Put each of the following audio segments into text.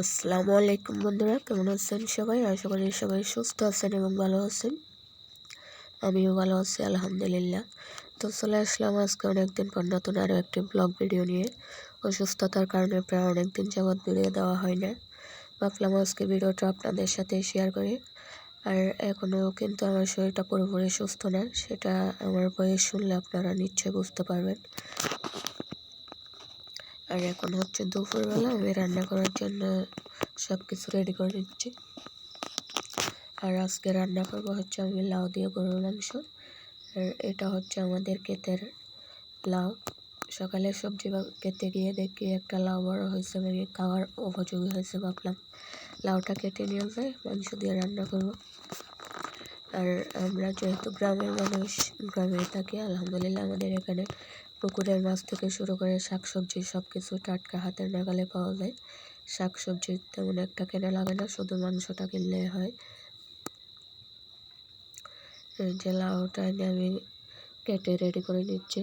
আসসালামু আলাইকুম বন্ধুরা, কেমন আছেন সবাই? আশা করি সবাই সুস্থ আছেন এবং ভালো আছেন। আমিও ভালো আছি, আলহামদুলিল্লাহ। তো চলে আসলাম আজকে অনেকদিন পর নতুন আরও একটি ব্লগ ভিডিও নিয়ে। অসুস্থতার কারণে প্রায় অনেকদিন যাবৎ ভিডিও দেওয়া হয় না। ভাবলাম আজকে ভিডিওটা আপনাদের সাথে শেয়ার করি। আর এখনও কিন্তু আমার শরীরটা পুরোপুরি সুস্থ না, সেটা আমার বয়স শুনলে আপনারা নিশ্চয়ই বুঝতে পারবেন। আর এখন হচ্ছে দুপুরবেলা, আমি রান্না করার জন্য সব কিছু রেডি করে নিচ্ছি। আর আজকে রান্না করব হচ্ছে আমি লাউ দিয়ে গরুর মাংস। আর এটা হচ্ছে আমাদের ক্ষেতের লাউ। সকালে সবজি কেটে গিয়ে দেখি একটা লাউ বড় হয়েছে মানে খাওয়ার উপযোগী হয়েছে ভাবলাম। লাউটা কেটে নিয়ে যায় মাংস দিয়ে রান্না করব। আর আমরা যেহেতু গ্রামের মানুষ গ্রামে থাকি, আলহামদুলিল্লাহ আমাদের এখানে পুকুরের মাছ থেকে শুরু করে শাক সবজি সব কিছু টাটকা হাতের নাগালে পাওয়া যায়। শাক শাকসবজি তেমন একটা কেনা লাগে না, শুধু মাংসটা কিনলে হয়। যে লাউটা আমি কেটে রেডি করে নিচ্ছি।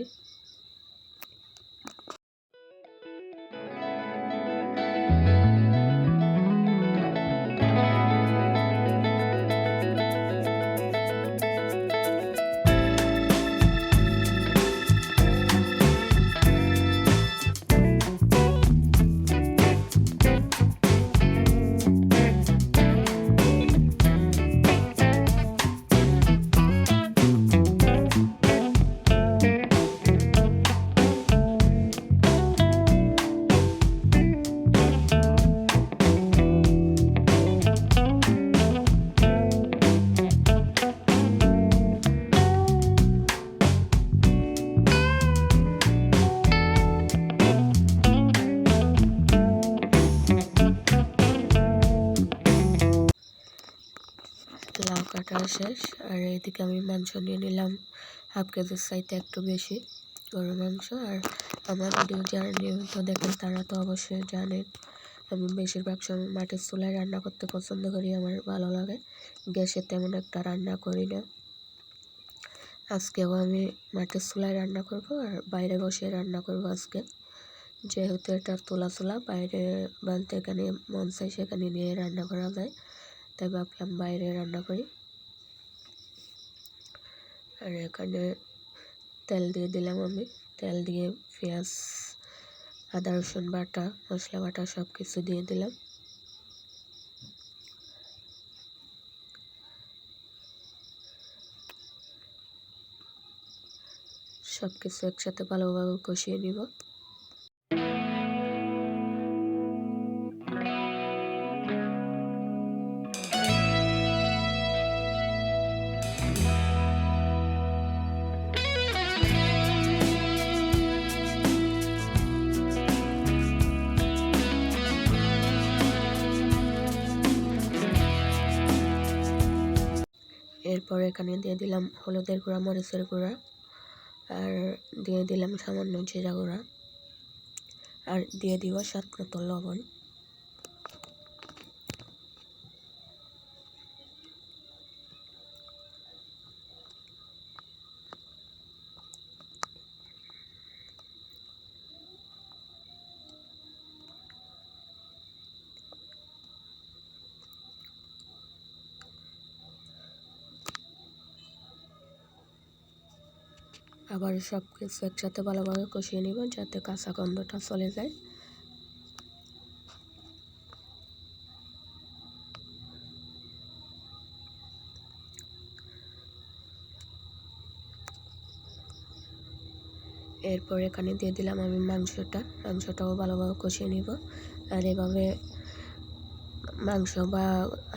কাটা শেষ। আর এইদিকে আমি মাংস নিয়ে নিলাম। হাফ কেজির সাইতে একটু বেশি গরুর মাংস। আর আমার ভিডিও যারা নিয়মিত দেখেন, তারা তো অবশ্যই জানেন, আমি বেশিরভাগ সময় মাটির চুলায় রান্না করতে পছন্দ করি। আমার ভালো লাগে। গ্যাসে তেমন একটা রান্না করি না। আজকেও আমি মাটির চুলায় রান্না করব আর বাইরে বসে রান্না করব আজকে। যেহেতু এটা তোলা চুলা, বাইরে বালতে এখানে মন চাই সেখানে নিয়ে রান্না করা যায়। তাই ভাবলাম বাইরে রান্না করি। আর এখানে তেল দিয়ে দিলাম আমি। তেল দিয়ে পেঁয়াজ, আদা, রসুন বাটা, মশলা বাটা সব কিছু দিয়ে দিলাম। সব কিছু একসাথে ভালোভাবে কষিয়ে নিব। এরপর এখানে দিয়ে দিলাম হলুদের গুঁড়া, মরিচের গুঁড়া আর দিয়ে দিলাম সামান্য জিরা গুঁড়া আর দিয়ে দিব সাত মতো লবণ। আবার সব কিছু একসাথে ভালোভাবে কষিয়ে নিব যাতে কাঁচা গন্ধটা চলে যায়। এরপর এখানে দিয়ে দিলাম আমি মাংসটা। মাংসটাও ভালোভাবে কষিয়ে নিব। আর এভাবে মাংস বা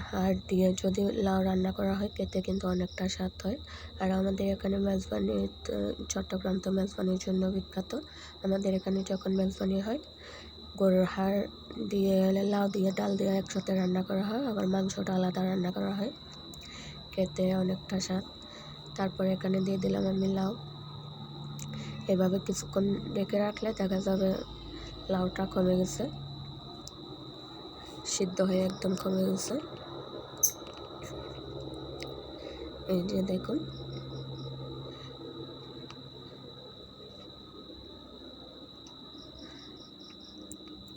হাড় দিয়ে যদি লাউ রান্না করা হয়, খেতে কিন্তু অনেকটা স্বাদ হয়। আর আমাদের এখানে মেজবানি চট্টগ্রাম তো মেজবানির জন্য বিখ্যাত। আমাদের এখানে যখন মেজবানি হয়, গরুর হাড় দিয়ে, লাউ দিয়ে, ডাল দিয়ে একসাথে রান্না করা হয়, আবার মাংসটা আলাদা রান্না করা হয়। খেতে অনেকটা স্বাদ। তারপর এখানে দিয়ে দিলাম আমি লাউ। এভাবে কিছুক্ষণ রেখে রাখলে দেখা যাবে লাউটা কমে গেছে। সিদ্ধ হয়ে একদম কমে গেছে। এই যে দেখুন।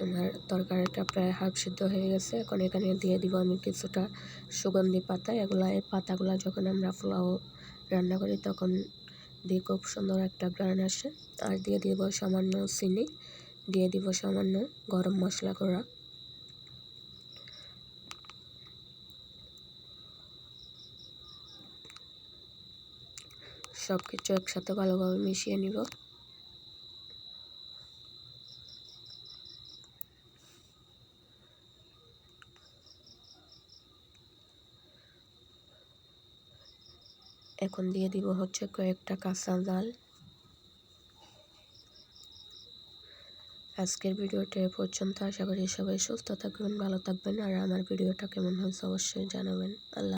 আমার তরকারিটা প্রায় হাফ সিদ্ধ হয়ে গেছে। এখন এখানে দিয়ে দিব আমি কিছুটা সুগন্ধি পাতা। এগুলা এই পাতাগুলা যখন আমরা পোলাও রান্না করি তখন দিয়ে খুব সুন্দর একটা গ্রান আসে। আর দিয়ে দিব সামান্য চিনি, দিয়ে দিব সামান্য গরম মশলা করা সব কিছু একসাথে ভালোভাবে মিশিয়ে নিব। এখন দিয়ে দিব হচ্ছে কয়েকটা কাঁচা জাল। আজকের ভিডিওটা এ পর্যন্ত। আশা করি সবাই সুস্থ থাকবেন, ভালো থাকবেন, আর আমার ভিডিওটা কেমন হয়েছে অবশ্যই জানাবেন। আল্লাহ